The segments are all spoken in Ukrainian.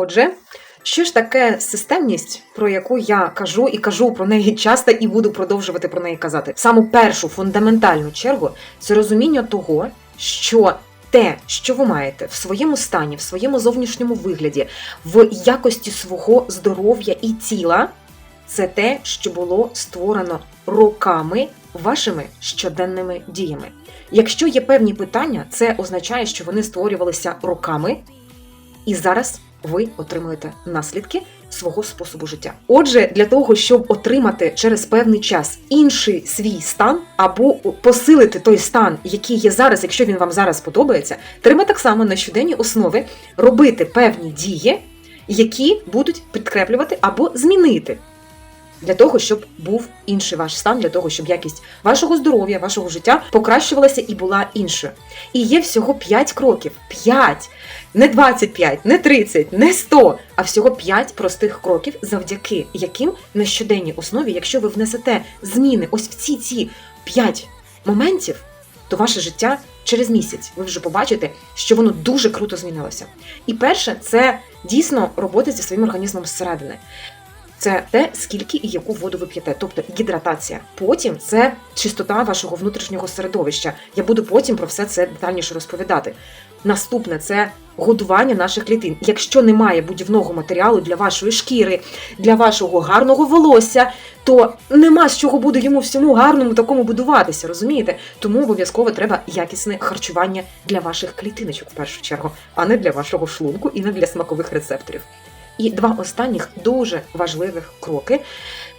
Отже, що ж таке системність, про яку я кажу і кажу про неї часто і буду продовжувати про неї казати? Саму першу фундаментальну чергу це розуміння того, що те, що ви маєте в своєму стані, в своєму зовнішньому вигляді, в якості свого здоров'я і тіла, це те, що було створено роками вашими щоденними діями. Якщо є певні питання, це означає, що вони створювалися роками, і зараз ви отримуєте наслідки свого способу життя. Отже, для того, щоб отримати через певний час інший свій стан або посилити той стан, який є зараз, якщо він вам зараз подобається, треба так само на щоденній основі робити певні дії, які будуть підкреплювати або змінити. Для того, щоб був інший ваш стан, для того, щоб якість вашого здоров'я, вашого життя покращувалася і була іншою. І є всього 5 кроків. 5! Не 25, не 30, не 100, а всього 5 простих кроків, завдяки яким на щоденній основі, якщо ви внесете зміни ось в ці ці 5 моментів, то ваше життя через місяць ви вже побачите, що воно дуже круто змінилося. І перше, це дійсно робота зі своїм організмом зсередини. Це те, скільки і яку воду ви п'єте, тобто гідратація. Потім це чистота вашого внутрішнього середовища. Я буду потім про все це детальніше розповідати. Наступне це годування наших клітин. Якщо немає будівного матеріалу для вашої шкіри, для вашого гарного волосся, то нема з чого буде йому всьому гарному такому будуватися, розумієте? Тому обов'язково треба якісне харчування для ваших клітиночок в першу чергу, а не для вашого шлунку і не для смакових рецепторів. І два останніх дуже важливих кроки,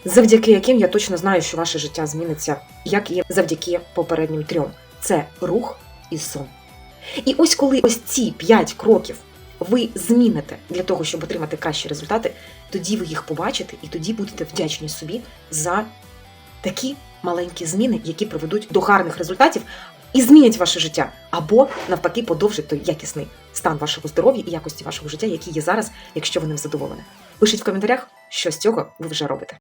завдяки яким я точно знаю, що ваше життя зміниться, як і завдяки попереднім трьом: це рух і сон. І ось коли ось ці п'ять кроків ви зміните для того, щоб отримати кращі результати, тоді ви їх побачите і тоді будете вдячні собі за такі маленькі зміни, які приведуть до гарних результатів і змінять ваше життя, або навпаки подовжать той якісний стан вашого здоров'я і якості вашого життя, який є зараз, якщо ви ним задоволені. Пишіть в коментарях, що з цього ви вже робите.